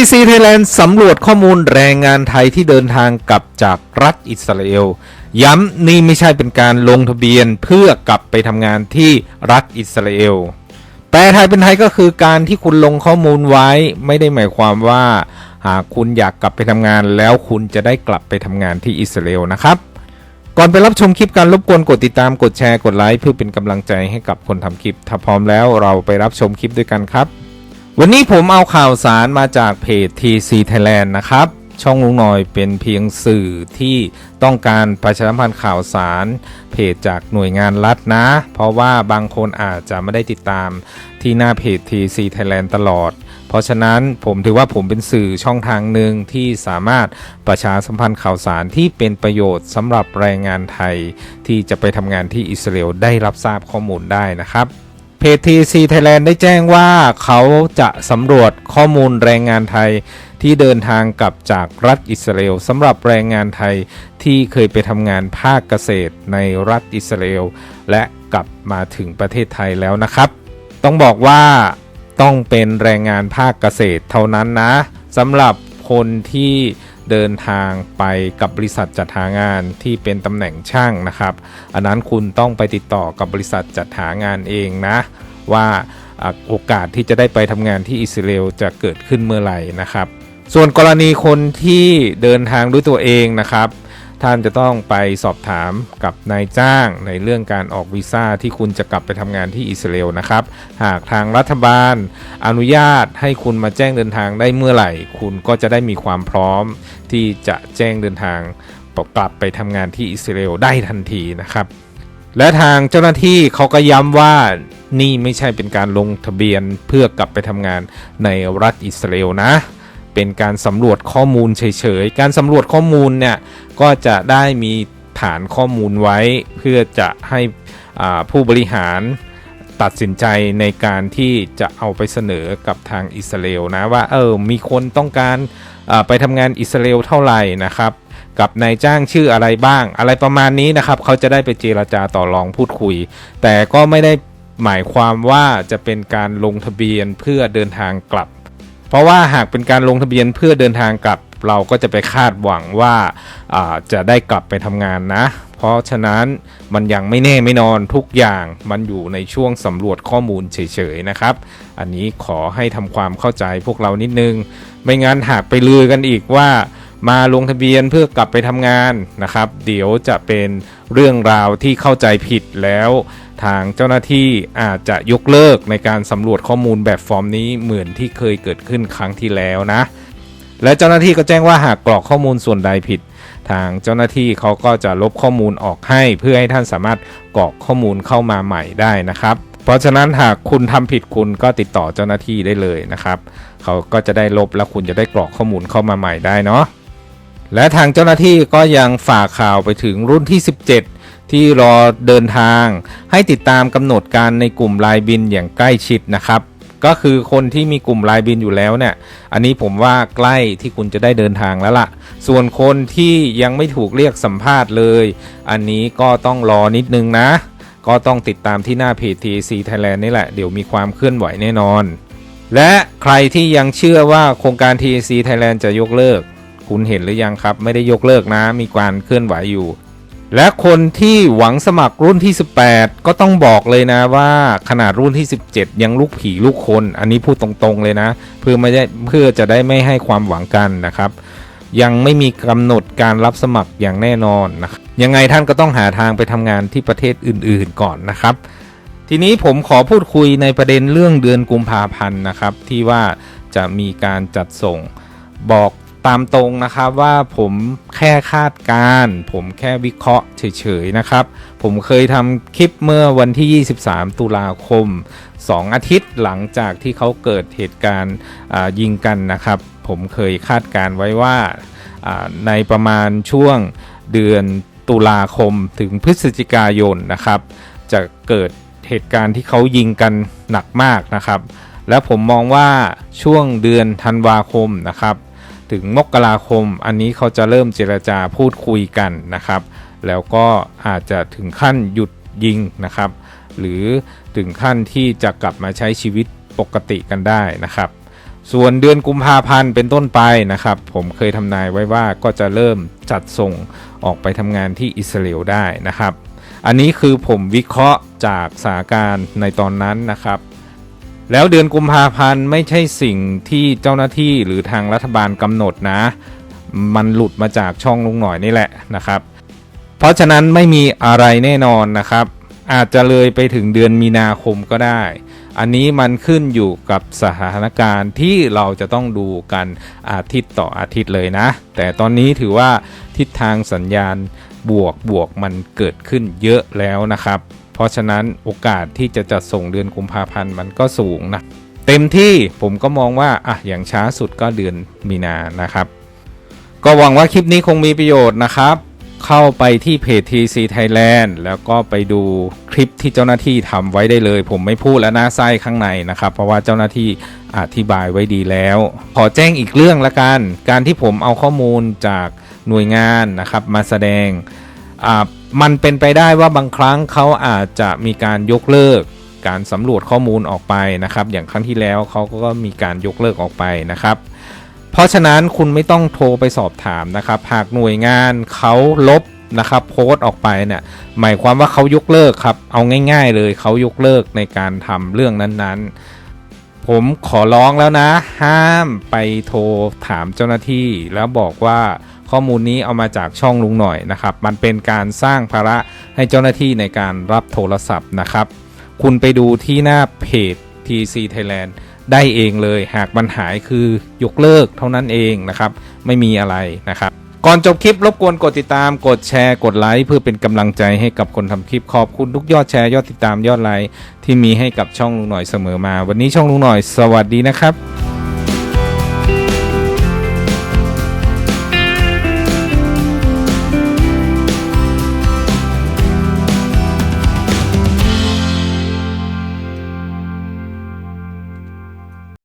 TC Thailand สำรวจข้อมูลแรงงานไทยที่เดินทางกลับจากรัฐอิสราเอล ย้ำนี่ไม่ใช่เป็นการลงทะเบียนเพื่อกลับไปทำงานที่รัฐอิสราเอล แปลไทยเป็นไทยก็คือการที่คุณลงข้อมูลไว้ไม่ได้หมายความว่า หากคุณอยากกลับไปทำงานแล้วคุณจะได้กลับไปทำงานที่อิสราเอลนะครับ ก่อนไปรับชมคลิปการรบกวนกดติดตามกดแชร์กดไลค์เพื่อเป็นกำลังใจให้กับคนทำคลิป ถ้าพร้อมแล้วเราไปรับชมคลิปด้วยกันครับ วันนี้ผมเอาข่าวสารมาจากเพจ TC Thailand นะครับ ช่องลุงหน่อยเป็นเพียงสื่อที่ต้องการประชาสัมพันธ์ข่าวสาร เพจจากหน่วยงานรัฐนะ เพราะว่าบางคนอาจจะไม่ได้ติดตามที่หน้าเพจ TC Thailand ตลอด เพราะฉะนั้นผมถือว่าผมเป็นสื่อช่องทางหนึ่งที่สามารถประชาสัมพันธ์ข่าวสารที่เป็นประโยชน์สำหรับแรงงานไทย ที่จะไปทำงานที่อิสราเอลได้รับทราบข้อมูลได้นะครับ เพจ TC Thailand ได้แจ้งว่าเขาจะสำรวจข้อมูลแรงงานไทยที่เดินทางกลับจากรัฐอิสราเอลสำหรับแรงงานไทยที่เคยไปทำงานภาคเกษตรในรัฐอิสราเอลและกลับมาถึงประเทศไทยแล้วนะครับ ต้องบอกว่าต้องเป็นแรงงานภาคเกษตรเท่านั้นนะสำหรับ คนที่เดินทางไปกับบริษัทจัดหางานที่เป็นตำแหน่งช่างนะครับ อันนั้นคุณต้องไปติดต่อกับบริษัทจัดหางานเองนะ ว่าโอกาสที่จะได้ไปทำงานที่อิสราเอลจะเกิดขึ้นเมื่อไหร่นะครับ ส่วนกรณีคนที่เดินทางด้วยตัวเองนะครับ ท่านจะต้องไปสอบถามกับนายจ้างในเรื่องการออกวีซ่าที่คุณจะกลับไปทำงานที่อิสราเอลนะครับ หากทางรัฐบาลอนุญาตให้คุณมาแจ้งเดินทางได้เมื่อไหร่ คุณก็จะได้มีความพร้อมที่จะแจ้งเดินทางกลับไปทำงานที่อิสราเอลได้ทันทีนะครับ และทางเจ้าหน้าที่เขาก็ย้ำว่านี่ไม่ใช่เป็นการลงทะเบียนเพื่อกลับไปทำงานในรัฐอิสราเอลนะ เป็นการสำรวจข้อมูลเฉยๆ การสำรวจข้อมูลเนี่ยก็จะได้มีฐานข้อมูลไว้ เพื่อจะให้ผู้บริหารตัดสินใจในการที่จะเอาไปเสนอกับทางอิสราเอลนะว่าเออมีคนต้องการไปทำงานอิสราเอลเท่าไหร่นะครับ กับนายจ้างชื่ออะไรบ้าง อะไรประมาณนี้นะครับ เขาจะได้ไปเจราจาต่อรองพูดคุย แต่ก็ไม่ได้หมายความว่าจะเป็นการลงทะเบียนเพื่อเดินทางกลับ เพราะว่าหากเป็นการลงทะเบียนเพื่อเดินทางกลับเราก็จะไปคาดหวังว่าาจะได้กลับไปทำงานนะ เพราะฉะนั้นมันยังไม่แน่ไม่นอนทุกอย่างมันอยู่ในช่วงสำรวจข้อมูลเฉยๆนะครับ อันนี้ขอให้ทำความเข้าใจพวกเรานิดนึง ไม่งั้นหากไปลือกันอีกว่า มาลงทะเบียนเพื่อกลับไปทำงานนะครับ เดี๋ยวจะเป็นเรื่องราวที่เข้าใจผิดแล้ว ทางเจ้าหน้าที่อาจจะยกเลิกในการสำรวจข้อมูลแบบฟอร์มนี้เหมือนที่เคยเกิดขึ้นครั้งที่แล้วนะ และเจ้าหน้าที่ก็แจ้งว่าหากกรอกข้อมูลส่วนใดผิด ทางเจ้าหน้าที่เขาก็จะลบข้อมูลออกให้ เพื่อให้ท่านสามารถกรอกข้อมูลเข้ามาใหม่ได้นะครับเพราะฉะนั้นหากคุณทำผิดคุณก็ติดต่อเจ้าหน้าที่ได้เลยนะครับ เขาก็จะได้ลบแล้วคุณจะได้กรอกข้อมูลเข้ามาใหม่ได้เนาะ และทางเจ้าหน้าที่ก็ยังฝากข่าวไปถึงรุ่นที่ 17 ที่รอเดินทาง ให้ติดตามกำหนดการในกลุ่มลายบินอย่างใกล้ชิดนะครับ ก็คือคนที่มีกลุ่มลายบินอยู่แล้วเนี่ย อันนี้ผมว่าใกล้ที่คุณจะได้เดินทางแล้วล่ะ ส่วนคนที่ยังไม่ถูกเรียกสัมภาษณ์เลย อันนี้ก็ต้องรอนิดนึงนะ ก็ต้องติดตามที่หน้าเพจ TC Thailand นี่แหละ เดี๋ยวมีความเคลื่อนไหวแน่นอน และใครที่ยังเชื่อว่าโครงการ TC Thailand จะยกเลิก คุณเห็นหรือยังครับ ไม่ได้ยกเลิกนะ มีการเคลื่อนไหวอยู่ และคนที่หวังสมัครรุ่นที่ 18 ก็ต้องบอกเลยนะว่าขนาดรุ่นที่ 17 ยังลูกผีลูกคน อันนี้พูดตรงๆเลยนะ เพื่อไม่ได้เพื่อจะได้ไม่ให้ความหวังกันนะครับยังไม่มีกำหนดการรับสมัครอย่างแน่นอนนะครับยังไงท่านก็ต้องหาทางไปทำงานที่ประเทศอื่นๆก่อนนะครับ ทีนี้ผมขอพูดคุยในประเด็นเรื่องเดือนกุมภาพันธ์นะครับ ที่ว่าจะมีการจัดส่งบอก ตามตรงนะครับว่าผมแค่คาดการณ์ผมแค่วิเคราะห์เฉยๆนะครับ ผมเคยทำคลิปเมื่อวันที่ 23 ตุลาคม 2 อาทิตย์หลังจากที่เขาเกิดเหตุการณ์ยิงกันนะครับ ผมเคยคาดการณ์ไว้ว่าในประมาณช่วงเดือนตุลาคมถึงพฤศจิกายนนะครับ จะเกิดเหตุการณ์ที่เขายิงกันหนักมากนะครับ และผมมองว่าช่วงเดือนธันวาคมนะครับ ถึงมกราคม อันนี้เขาจะเริ่มเจรจาพูดคุยกันนะครับ แล้วก็อาจจะถึงขั้นหยุดยิงนะครับ หรือถึงขั้นที่จะกลับมาใช้ชีวิตปกติกันได้นะครับ ส่วนเดือนกุมภาพันธ์เป็นต้นไปนะครับ ผมเคยทำนายไว้ว่าก็จะเริ่มจัดส่งออกไปทำงานที่อิสราเอลได้นะครับ อันนี้คือผมวิเคราะห์จากสถานการณ์ในตอนนั้นนะครับ แล้วเดือนกุมภาพันธ์ไม่ใช่สิ่งที่เจ้าหน้าที่หรือทางรัฐบาลกำหนดนะ มันหลุดมาจากช่องลุงหน่อยนี่แหละนะครับ เพราะฉะนั้นไม่มีอะไรแน่นอนนะครับ อาจจะเลยไปถึงเดือนมีนาคมก็ได้ อันนี้มันขึ้นอยู่กับสถานการณ์ที่เราจะต้องดูกันอาทิตย์ต่ออาทิตย์เลยนะ แต่ตอนนี้ถือว่าทิศทางสัญญาณบวกบวกมันเกิดขึ้นเยอะแล้วนะครับ เพราะฉะนั้นโอกาสที่จะจัดส่งเดือนกุมภาพันธ์มันก็สูงนะเต็มที่ผมก็มองว่าอะอย่างช้าสุดก็เดือนมีนานะครับ ก็หวังว่าคลิปนี้คงมีประโยชน์นะครับ เข้าไปที่เพจ TC Thailand แล้วก็ไปดูคลิปที่เจ้าหน้าที่ทำไว้ได้เลย ผมไม่พูดแล้วนะไส้ข้างในนะครับ เพราะว่าเจ้าหน้าที่อธิบายไว้ดีแล้ว ขอแจ้งอีกเรื่องละกัน การที่ผมเอาข้อมูลจากหน่วยงานนะครับ มาแสดงอ่า มันเป็นไปได้ว่าบางครั้งเขาอาจจะมีการยกเลิก การสำรวจข้อมูลออกไปนะครับ อย่างครั้งที่แล้วเขาก็มีการยกเลิกออกไปนะครับ เพราะฉะนั้นคุณไม่ต้องโทรไปสอบถามนะครับ หากหน่วยงานเขาลบนะครับโพสต์ออกไปเนี่ยหมายความว่าเขายกเลิกครับ เอาง่าย ๆ เลยเขายกเลิกในการทำเรื่องนั้นๆ ผมขอร้องแล้วนะ ห้ามไปโทรถามเจ้าหน้าที่แล้วบอกว่า ข้อมูลนี้เอามาจากช่องลุงหน่อยนะครับ มันเป็นการสร้างภาระให้เจ้าหน้าที่ในการรับโทรศัพท์นะครับ คุณไปดูที่หน้าเพจ TC Thailand ได้เองเลย หากมันหายคือยกเลิกเท่านั้นเองนะครับ ไม่มีอะไรนะครับ ก่อนจบคลิปรบกวนกดติดตาม กดแชร์ กดไลค์เพื่อเป็นกำลังใจให้กับคนทำคลิปขอบคุณทุกยอดแชร์ยอดติดตามยอดไลค์ที่มีให้กับช่องลุงหน่อยเสมอมา วันนี้ช่องลุงหน่อย สวัสดีนะครับ